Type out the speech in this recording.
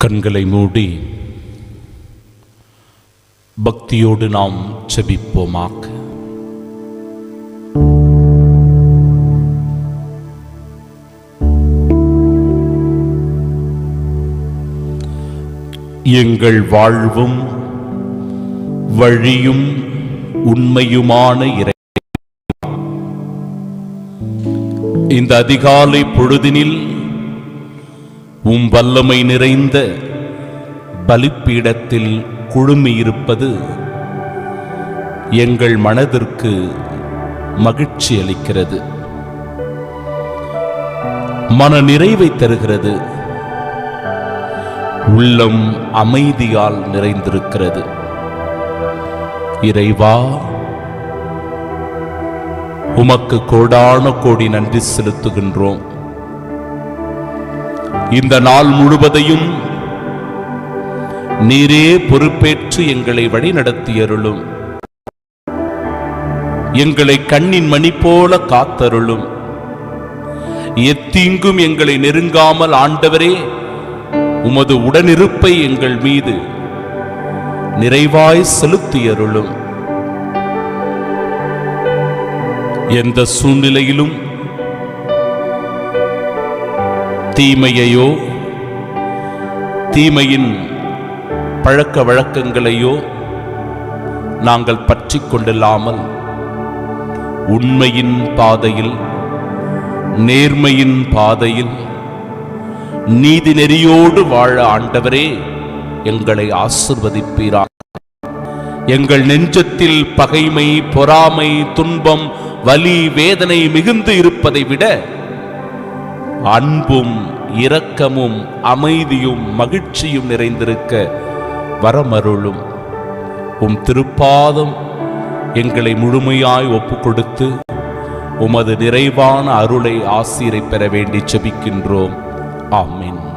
கண்களை மூடி பக்தியோடு நாம் செபிப்போமாக. எங்கள் வாழ்வும் வழியும் உண்மையுமான இறை இந்த அதிகாலை பொழுதினில் உம் வல்லமை நிறைந்த பலிப்பீடத்தில் குழுமியிருப்பது எங்கள் மனதிற்கு மகிழ்ச்சி அளிக்கிறது. மன நிறைவை தருகிறது. உள்ளம் அமைதியால் நிறைந்திருக்கிறது. இறைவா உமக்கு கோடான கோடி நன்றி செலுத்துகின்றோம். இந்த நாள் முழுவதையும் நீரே பொறுப்பேற்று எங்களை வழி நடத்தியருளும் எங்களை கண்ணின் மணி போல காத்தருளும். எத்தீங்கும் எங்களை நெருங்காமல் ஆண்டவரே உமது உடனிருப்பை எங்கள் மீது நிறைவாய் செலுத்தியருளும். எந்த சூழ்நிலையிலும் தீமையையோ தீமையின் பழக்க வழக்கங்களையோ நாங்கள் பற்றி கொண்டில்லாமல் உண்மையின் பாதையில் நேர்மையின் பாதையில் நீதி நெறியோடு வாழ ஆண்டவரே எங்களை ஆசிர்வதிப்பீரா. எங்கள் நெஞ்சத்தில் பகைமை பொறாமை துன்பம் வலி வேதனை மிகுந்து இருப்பதை விட அன்பும் இரக்கமும் அமைதியும் மகிழ்ச்சியும் நிறைந்திருக்க வரமருளும். உம் திருப்பாதம் எங்களை முழுமையாய் ஒப்பு கொடுத்து உமது நிறைவான அருளை ஆசீரை பெற வேண்டி செபிக்கின்றோம். ஆமீன்.